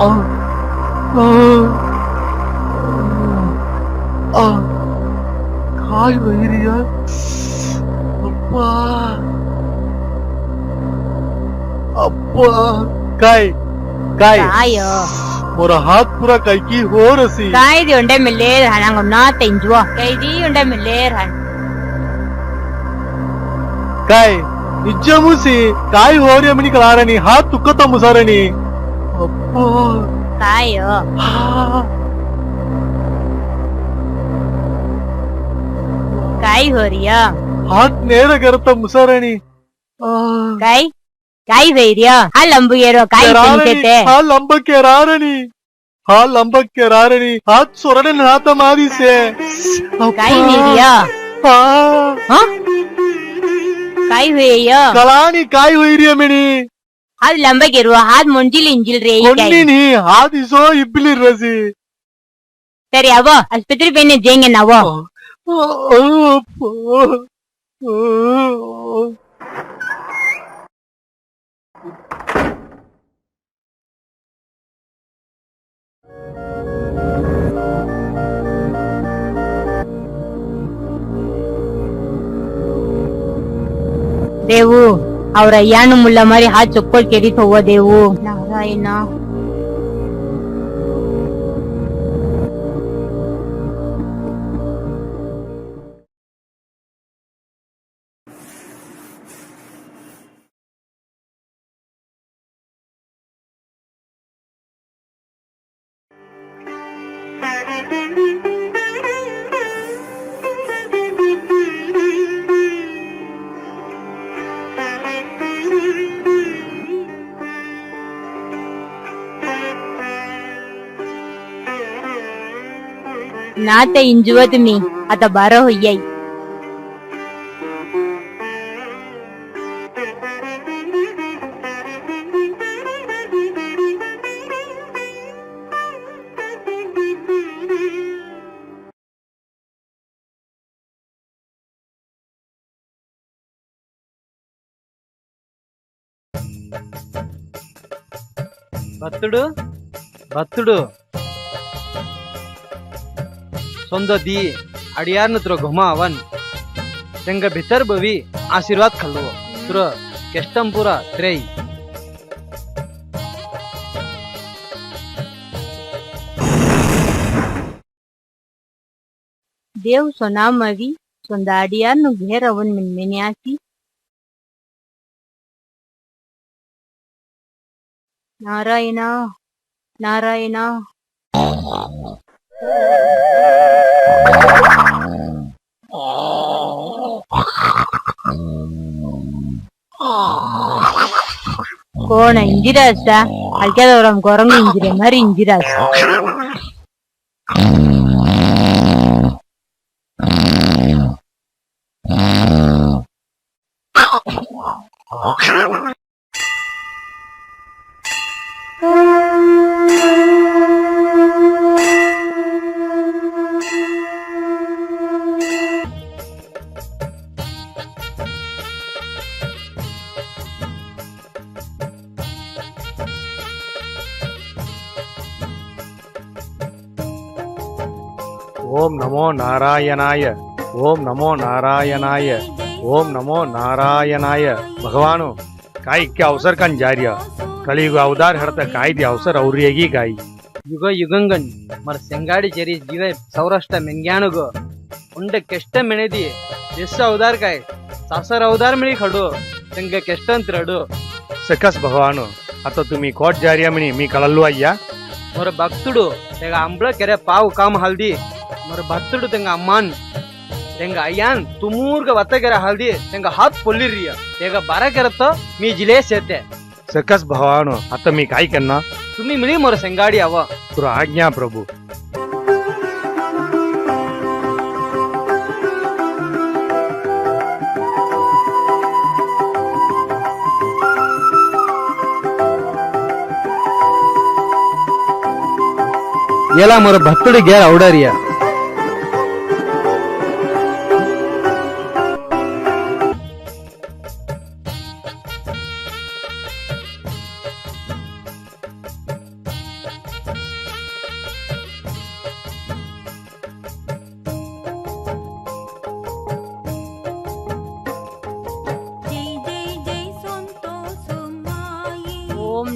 आ, आ, आ, काय वैरिया अप्पा अप्पा काय काय काय मोरा हात पुरा काय की हो रसी काय di unde miler hanang na tenjua kai di unde miler han काय ನಿಜಮುಸಿ काय हो रे म्हणी कळारणी हात तुकत मुसारणी 가요. काय होरिया हात नेर करत मुसाराणी काय काय वैर्या हा लंब येरो काय ते हा लंब केरारणी हा लंब केरारणी हात सोरणे नात मारीसे काय नेरिया हा काय होय कलाणी काय होईरिया मिणी हाद लंबे गिरो हाद मुंजिल इंजिल रे कोनी नी हाद इसो इपली रसी तेरे अब अस्पताल पेने जेंगे ना वो। देवू ಅವ್ರ ಅಯ್ಯಾನು ಮುಲ್ಲ ಮಾರಿ Haat ಚೊಕ್ಕೊಳ್ ಕೆರಿತ್ ಹೋವ Devu Narayana Nate injuwat mi at abara hoyay. భక్తుడు భక్తుడు સોંદધી અડિયારનત્ર ઘુમાવન સંગ ભીતર બવી આશીર્વાદ ખલ્લો તુર કેષ્ટમપુરા ત્રેય દેવ સોનામવી સોંદાડિયારનું ઘેર અવન મિનમિન્યાસી Narayan Narayan Ko na ingiras ta alkea doram goran ingiramar ಇಂಜಿರಾಸ ಓಂ ನಮೋ ನಾರಾಯಣಾಯ ಓಂ ನಮೋ ನಾರಾಯಣಾಯ ಓಂ ನಮೋ ನಾರಾಯಣಾಯ ಭಗವಾನು ಕಾಯಿ ಇಕ್ಕೆ ಅವಸರ ಕನ್ ಜಾರ್ಯ ಕಳಿಯುಗ ಅವದಾರ ಹಡತ ಕಾಯ್ದಿ ಅವಸರ ಅವ್ರಿಯಗಿ ಕಾಯಿ ಯುಗ ಯುಗಂಗನ್ ಮರ ಸೆಂಗಾಡಿ ಚೆರಿ ಜೀವ ಸೌರಾಷ್ಟ್ರ ಮೆಂಗ್ಯಾನುಗು ಉಂಡ ಕೆಷ್ಟ ಮೆಣೆದಿ ಎಷ್ಟು ಅವದಾರ್ ಕಾಯ್ ಸಾಸರ ಅವದಾರ್ ಮಿಳಿ ಖಡು ತೆಂಗ ಕೆಷ್ಟ ಅಂತಿರಡು सकस भगवानु आता तुम्ही कोट जार्या म्हणी मी कळल्लो अय्या ಮೊರ ಭಕ್ತುಡು ತೆಗ ಅಂಬಳ ಕೆರೆ ಪಾವು ಕಾಮ ಹಲ್ದಿ ಮೊರ ಭಕ್ತುಡು ತೆಂಗ ಅಮ್ಮನ್ ತೆಂಗ ಅಯ್ಯಾನ್ ತುಮೂರ್ಗ ವತ್ತ ಕೆರೆ ಹಲ್ದಿ ತೆಂಗ ಹಾತ್ ಪೊಲ್ಲಿರ್ರಿಯ ತೆಗ ಬರ ಕೆರತ್ತ ಮೀ ಜಿಲೆ ಸೇತೆ सकस भगवानु आता मी काय करणार तुम्ही मिळी मोर सेंगाडी अव तुला आज्ञा प्रभू ಎಲ್ಲ ಮೊರ ಭಕ್ತುಡು ಗೇರ್ ಔಡರಿಯ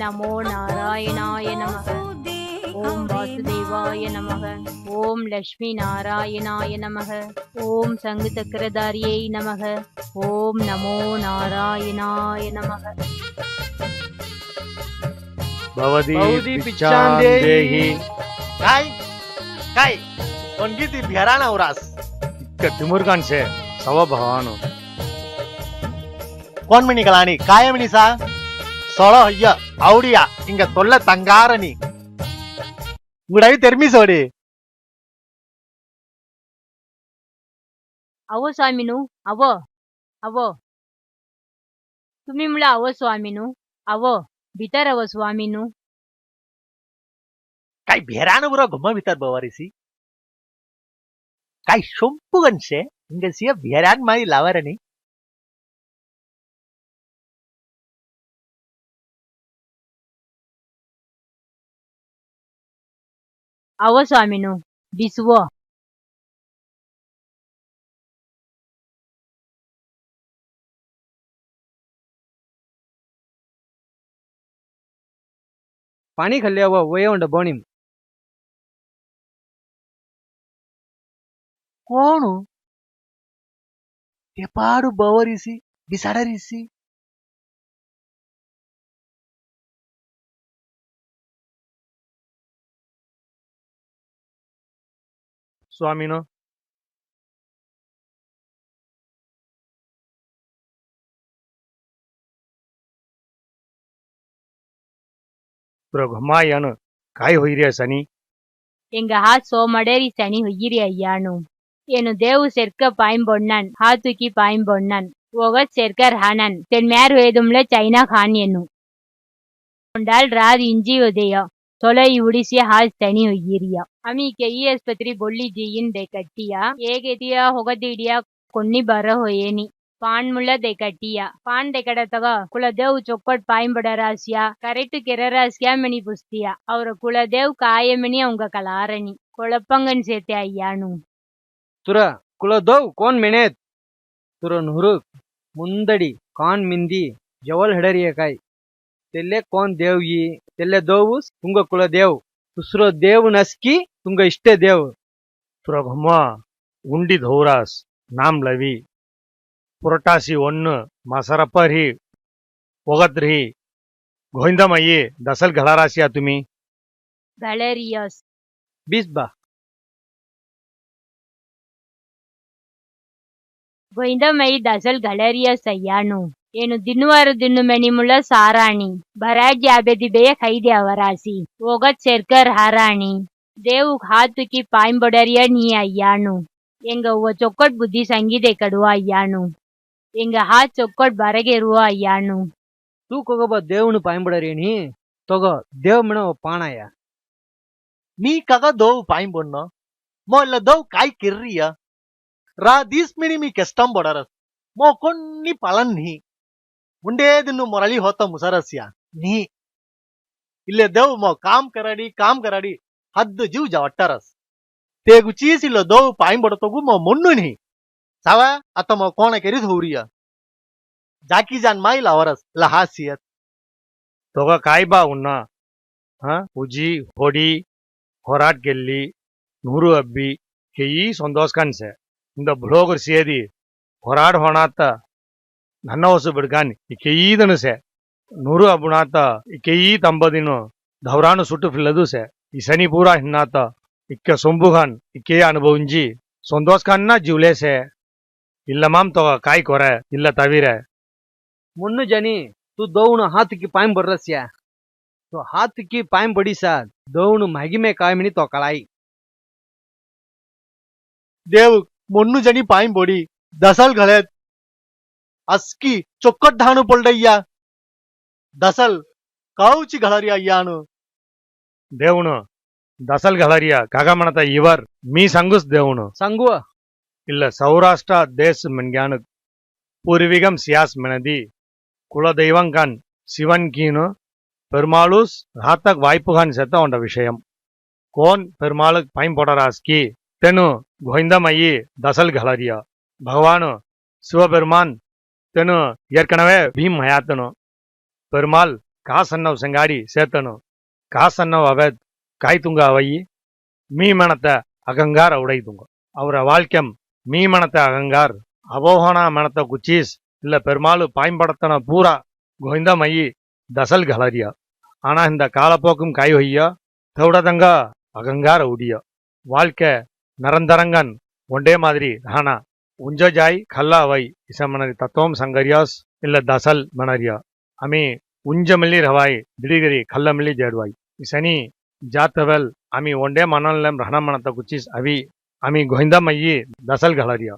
நமோ நாராயணாய நமக ஓம் வாசுதேவாய நமக ஓம் லக்ஷ்மி நாராயணாய நமக ஓம் சங்கு சக்கரதாரியை நமக ஓம் நமோ நாராயணாய நமக பவதி பவதி பிச்சாம் பிச்சாம் தேஹி काय काय कोणगी ती भेराणा उरास இக்க திமுர்கான் சே சவ பகவானு कोण म्हणी कलाणी काय म्हणी सा सोळो हय्य आवडिया इंग तोल्ल तंगारनी उडावी तेरमी सोडी अवो स्वामीनु अवो अवो तुम्ही मुला अवो स्वामीनु अवो भितर अवो स्वामीनु काय भेराण उरा घुम भितर बवारीसी काय शोंपू गणशे इंग सिय भेराण माई ಅವ ಸ್ವಾಮಿನು ಬಿಸುವ? ಪಾಣಿ ಖಲ್ಲೆ ಅವ ಒಯ ಬೋಣಿಂ ಕೋಣು ಎಪಾಡು ಬವರಿಸಿ ಬಿಸಡರಿಸಿ સ્વામીનો பிறகு ஹுமாயனு ಕಾಯಿ ಹೊಯ್ರಿಯ ಸನಿ ಎಂಗ ಹಾತ್ ಸೋಮಡೇರಿ ಸನಿ ಹೊಯ್ಯಿರಿ ಅಯ್ಯಾನು ಏನು ದೇವು ಸೆರ್ಕ ಪಾಯಿಂ ಬೊಣ್ಣನ್ ಹಾತುಕಿ ಪಾಯಿಂ ಬೊಣ್ಣನ್ ಒಗತ್ ಸೆರ್ಕರ್ ಹಾನನ್ ತೆನ್ ಮ್ಯಾರ್ ಹೊಯ್ದುಮ್ಲ ಚೈನಾ ಖಾನ್ ಎನ್ನು ಕೊಂಡಾಲ್ ರಾದ್ ಇಂಜಿ ಒದೆಯ ತೊಲೈ ಉಡಿಸಿ ಹಾತ್ ಸನಿ ಹುಯ್ಯಿರಿಯ ಅಮೀಕೆ ಈ ಆಸ್ಪತ್ರೆ ಬೊಳ್ಳಿ ಜೀಯಿನ್ ದೇಕಟ್ಟಿಯ ಏಗೆತಿಯ ಹೊಗದಿಡಿಯ ಕೊನ್ನಿ ಬರ ಹೊಯೇನಿ ಪಾನ್ ಮುಳ್ಳ ದೇಕಟ್ಟಿಯ ಪಾನ್ ದೇಕಡತಗ ಕುಲದೇವ್ ಚೊಕ್ಕಟ್ ಪಾಯಿಂಬಡರಾಸ್ಯ ಕರೆಕ್ಟ್ ಕೆರರಾಸ್ಯ ಮೆಣಿ ಪುಸ್ತಿಯ ಅವ್ರ ಕುಲದೇವ್ ಕಾಯಮಣಿ ಅವಂಗ ಕಲಾರಣಿ ಕೊಳಪಂಗನ್ ಸೇತೆ ಅಯ್ಯಾನು ತುರ ಕುಲ ದೌ ಕೋನ್ ಮೆಣೇತ್ ತುರ ನುರುಕ್ ಮುಂದಡಿ ಕಾನ್ ಮಿಂದಿ ಜವಲ್ ಹೆಡರಿಯ ಕಾಯ್ ತೆಲ್ಲೆ ಕೋನ್ ದೇವ್ ಎಲ್ಲೆದೋವು ತುಂಗ ಕುಲದೇವು दुसरो देव नसकी तुंग इष्ट देव प्रघमा उंडी धौरास नाम लवी पुरटासी वन्न मासारापर ही वगत रही गोविंदा ये दसल घडारास या तुम्ही व्हॅलेरियस बिस्बा गोविंदा दसल घडारियस अय्यानो ಏನು ದಿನ್ನುವರು ದಿನ್ನು ಮೆನಿಮುಳ ಸಾರಾಣಿ ಬರಾಜಿ ಅಬೆದಿಬೆಯ ಕೈದೆ ಅವರಾಸಿ ಓಗತ್ ಸರ್ಕರ್ ಹಾರಾಣಿ ದೇವು ಹಾತುಕಿ ಪಾಯಿಂಬೊಡರಿಯ ನೀ ಅಯ್ಯಾಣು ಎಂಗ ಒವ ಚೊಕ್ಕಟ್ ಬುದ್ಧಿ ಸಂಗೀತೆ ಕಡುವ ಅಯ್ಯಾಣು ಎಂಗ ಹಾತ್ ಚೊಕ್ಕಟ್ ಬರಗೆರುವ ಅಯ್ಯಾಣು ತೂಕೊಗೊಬ್ಬ ದೇವನು ಪಾಯಿಂಬೊಡರೇನಿ ತೊಗೋ ದೇವಮಣ ಪಾಣಯ್ಯ ನೀ ಕಗ ದೋವು ಪಾಯಿಂಬೊಣ್ಣ ಮೊಲ್ಲ ದೋವು ಕಾಯಿ ಕಿರ್ರಿಯ ರಾ ದೀಸ್ ಮಿಣಿ ಮೀ ಕೆಸ್ಟಂ ಬೊಡರಸ್ ಮೋ ಕೊಣ್ಣಿ ಪಳನ್ ಹಿ ಮುಂಡೇ ದಿನ್ನು ಮರಳಿ ಹೋತ ಮುಸರಸ್ಯ. ನೀ ಇಲ್ಲೇ ದೇವ್ ಮೋ, ಕಾಮ್ ಕರಾಡಿ ಕಾಮ್ ಕರಾಡಿ, ಹದ್ದು ಜೀವ್ ಜವಟ್ಟರಸ್. ತೇಗು ಚೀಸಿಲ್ಲ ದೋವ್ ಪಾಯಿ ಬಡತೋಗು ಮೋ ಮಣ್ಣು ನೀ. ಸಾವ ಅತ ಮೋ ಕೋಣ ಕೆರಿದ್ ಹೂರಿಯ. ಜಾಕಿ ಜಾನ್ ಮಾ ಇಲ್ಲ ಅವರಸ್, ಇಲ್ಲ ಹಾಸ್ಯತ್ ತೋಗ ಕಾಯ್ಬಾ ಉನ್ನ ಹಾ, ಉಜಿ, ಹೊಡಿ, ಹೊರಾಟ್ ಗೆಲ್ಲಿ, ನೂರು ಅಬ್ಬಿ, ಕೆಯಿ ಕನ್ಸೆ. ಇಂದ ಬ್ಲೋಗರ್ ಸೇದಿ, ಹೊರಾಡ್ ಹೊಣಾತ ನನ್ನ ಹೊಸು ಬಿಡ್ಗಾನ್ ಕೆಯ್ದನು ಸೆ ನೂರು ಅಬ್ಬುಣಾತ ಕೆಯಿ ತಂಬದಿನು ಧೌರಾನು ಸುಟ್ಟು ಫಿಲ್ಲದು ಸೆ ಈ ಸನಿ ಪೂರಾ ಹಿನ್ನಾತ ಇಕ್ಕ ಸೊಂಬುಗಾನ್ ಇಕ್ಕೆ ಅನುಭವಿಂಜಿ ಸಂತೋಷ್ ಖಾನ್ನ ಜೀವ್ಲೆ ಸೆ ಇಲ್ಲ ಮಾಮ್ ತೊಗ ಕಾಯ್ ಕೊರೆ ಇಲ್ಲ ತವಿರೆ ಮುನ್ನು ಜನಿ तू दौण हातकी पायम बर्रस्या तो हातकी पायम बडीसा दौण मागिमे काय म्हणी तो कळाई देव ಮೊನ್ನು ಜನಿ ಪಾಯಿಂ ಬೋಡಿ ದಸಲ್ ಘಳೆತ್ ಅಸ್ಕಿ ಚೊಕ್ಕಟ್ ಧಾನು ಪೊಲ್ಡಯ್ಯ ದಸಲ್ ಕಾವುಚಿ ಘಳರಿ ಅಯ್ಯಾನು ದೇವನು ದಸಲ್ ಗಳರಿಯ ಕಾಗಮಣತ ಇವರ್ ಮೀ ಸಂಗುಸ್ ದೇವನು सांगू இல்ல சௌராஷ்டிரா தேஸ் மென்கானு பூர்வீகம் சியாஸ் மெனதி குலதெய்வங்கான் சிவன் கீனு பெருமாளுஸ் ராத்தக் வாய்ப்புகான் செத்த உண்ட விஷயம் கோன் பெருமாளுக் பைம்பொடராஸ்கி தெனு கோவிந்தமயி தசல் களரியா பகவானு சிவபெருமான் தெனு ஏற்கனவே பீம் ஹயாத்தனும் பெருமாள் காசன்னவ் செங்காடி சேத்தனும் காசன்னவ் அவத் காய்த்துங்க அவையி மீமணத்தை அகங்கார் உடைத்துங்க அவரை வாழ்க்கம் மீமணத்தை அகங்கார் அவோகனா மனத்தை குச்சீஸ் இல்லை பெருமாள் பயன்படுத்தின பூரா கோவிந்தமயி தசல் கலரியா ஆனால் இந்த காலப்போக்கும் கை ஒய்யா தௌடதங்க அகங்கார உடியோ. வாழ்க்கை நரந்தரங்கன் ஒண்டே மாதிரி ஆனா உஞ்ச ஜாய் கல்லா வை இசமனரி தத்துவம் சங்கரியாஸ் இல்ல தசல் மணரியா அமி உஞ்சமில்லி ரவாய் திடீகரி கல்லமில்லி ஜேடுவாய் இசனி ಜಾತವೆಲ್ ಆಮಿ ಒಂದೇ ಮನಲ್ಲಂ ರಹಣಮಣತ ಕುಚಿಸ್ ಅವಿ ಆಮಿ ಗೊಹಿಂದಮಯ್ಯಿ ದಸಲ್ ಗಳರಿಯ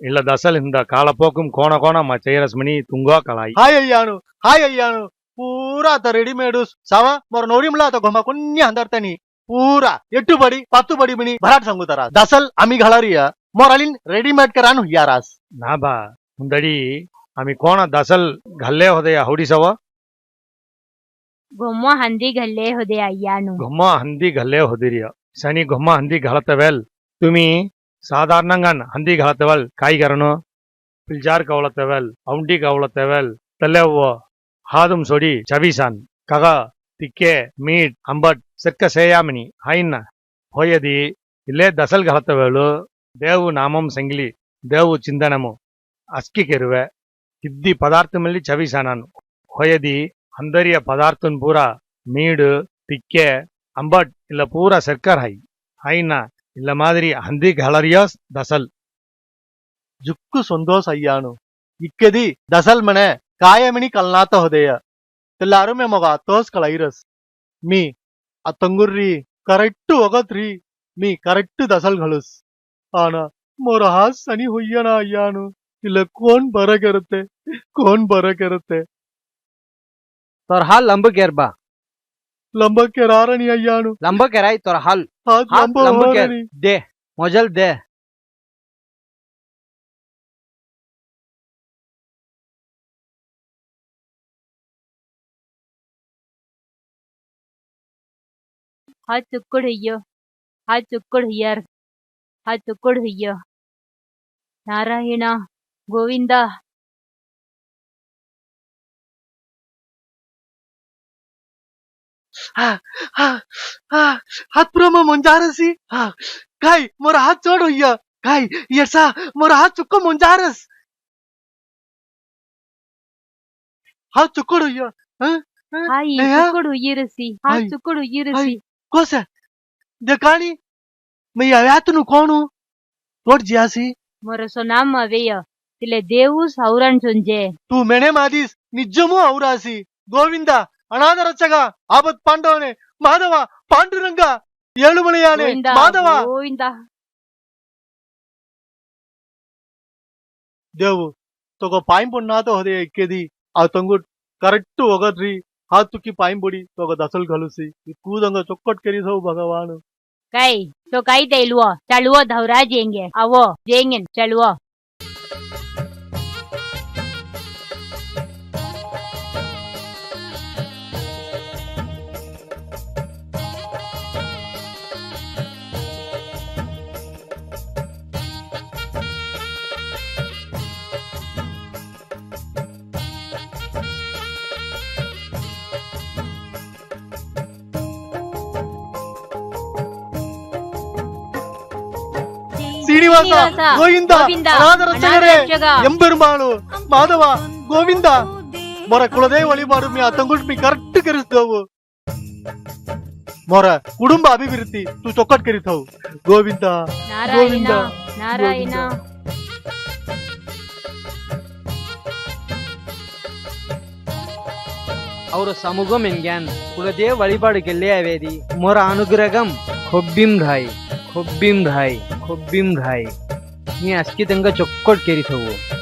ಇಲ್ಲ ದಸಲ್ ಹಿಂದ ಕಾಳಪೋಕುಂ ಕೋಣ ಕೋಣ ಮ ಚೈರಸ್ಮಣಿ ತುಂಗೋ ಕಳಾಯಿ ಹಾಯ್ ಅಯ್ಯಾನು ಹಾಯ್ ಅಯ್ಯಾನು ಪೂರಾ ಆತ ರೆಡಿಮೇಡ್ ಸವ ಮೊರ ನೋಡಿಮ್ಲ ಆತ ಗೊಮ್ಮ ಕೊನ್ಯ ಹಂದರ್ತನಿ ಪೂರಾ ಎಟ್ಟು ಬಡಿ ಪತ್ತು ಬಡಿ ಬಿಣಿ ಭರಾಟ್ ಸಂಗುತಾರ ದಸಲ್ ಅಮಿ ಘಳರಿಯ ಮೊರಲಿನ್ ರೆಡಿಮೇಡ್ ಕರಾನು ಹುಯ್ಯಾರಾಸ್ ನಾ ಬಾ ಹುಂದಡಿ ಆಮಿ ಕೋಣ ದಸಲ್ ಗಲ್ಲೆ ಹೊದೆಯ ಹೌಡಿಸವ ಗೊಮ್ಮೋ ಹಂದಿ ಗಲ್ಲೆ ಹೊದೆ ಅಯ್ಯಾನು ಗೊಮ್ಮ ಹಂದಿ ಗಲ್ಲೆ ಹೊದಿರಿಯ ಸನಿ ಗೊಮ್ಮ ಹಂದಿ ಘಳತವೆಲ್ ತುಮಿ ಸಾಧಾರಣಂಗನ್ ಹಂದಿ ಘಳತವೆಲ್ ಕಾಯಿಗರನು ಪಿಲ್ಜಾರ್ ಕವಳತವೆಲ್ ಔಂಟಿ ಕವಳತವೆಲ್ ತಲ್ಲೆವ್ವ ಹಾದುಂ ಸೊಡಿ ಚವಿಸಾನ್ ಕಗ ತಿಕ್ಕೆ ಮೀಟ್ ಅಂಬಟ್ ಸೆಕ್ಕ ಸೇಯಾಮಿನಿ ಹೈನ್ನ ಹೋಯದಿ ಇಲ್ಲೇ ದಸಲ್ ಘಳತವೇಳು దేవు నామం సంగిలి దేవు చిందనము అస్కికెరువ ఇద్ది పదార్థమిల్లి చవిశానాను హొయది அந்தரிய పదార్థన్ பூரா మీడు తిక్కే அம்பட் இல்ல பூரா సర్కార్ ஹை ஹைனா இல்ல மாதிரி அந்தி கலரியாஸ் தசல். ஜுக்கு சொந்தோஸ் ஐயானு இக்கதி தசல் மன காயமினி கல்நாத்த ஹுதய தெல்லாருமே மகா தோஸ் கலைரஸ் மீ அத்தங்குர்ரி கரெக்டு ஒகத்ரி மீ கரெக்டு தசல் கலுஸ். ಆನ ಮೊರ ಹಾಸನಿ ಹುಯ್ಯನ ಅಯ್ಯಾನು ಇಲ್ಲ ಕೋನ್ ಬರಗಿರುತ್ತೆ ಕೋನ್ ಬರಗಿರುತ್ತೆ ತೋರ್ ಹಾಲ್ ಲಂಬಕೇರ್ ಬಾ ಲಂಬಕೇರ್ ಆರಣಿ ಅಯ್ಯಾನು ಲಂಬಕೇರ್ ಆಯ್ ತೋರ್ ಹಾಲ್ ಲಂಬಕೇರ್ ದೇ ಮೊಜಲ್ ದೇ ಹಾಯ್ ತುಕ್ಕುಡ್ ಅಯ್ಯೋ ಹಾಯ್ ತುಕ್ಕುಡ್ ಅಯ್ಯಾರ್ ಹತ್ತು ಕೊಡು ಅಯ್ಯ ನಾರಾಯಣ ಗೋವಿಂದ हात पुरामा मुंजारसी काय मोर हात चढ होइया काय येसा मोर हात चुक्को मुंजारस हात चुक्कड होइया हाय चुक्कड होइरसी हात चुक्कड होइरसी कोसा दे काणी મેં હવે આતનું કોણું તોડ જ્યાસી మరొస నామ వేయ తిలే దేవు సౌరంజుంజే నువ్వు మెనే మాదీస్ నిజము ఔరాసి గోవింద అనాథరచ్చగా ఆపత్ పాండవనే మాధవ పాండురంగ ఏಳುమలయానే మాధవ గోవింద దేవు తొగ పాయింపుడు నాతో హృదయ ఎక్కేది ఆ తొంగు కరెక్ట్ ఒకరి హాతుకి పాయింపుడి తొగ దశలు కలిసి ఈ కూదంగా చొక్కట్ కెరీసవు భగవాను కై तो गाइस द लुओ चलवो धवराज जेंगे आवो जेंगन चलवो श्रीनिवास गोविंद राधवा गोविंद मोरे कुलदेव मोर कुटुंब अभिवृद्धि तू चौकट करी था गोविंदा गोविंदा नारायण और समुगम इंग्यान कुलदेव के लिए आवेदी मोर अनुग्रहम खुब्बीम राय खुब्बीम राय ખોબીમ ભાઈ ની આજકી તંગા ચોક્કટ કેરી થવું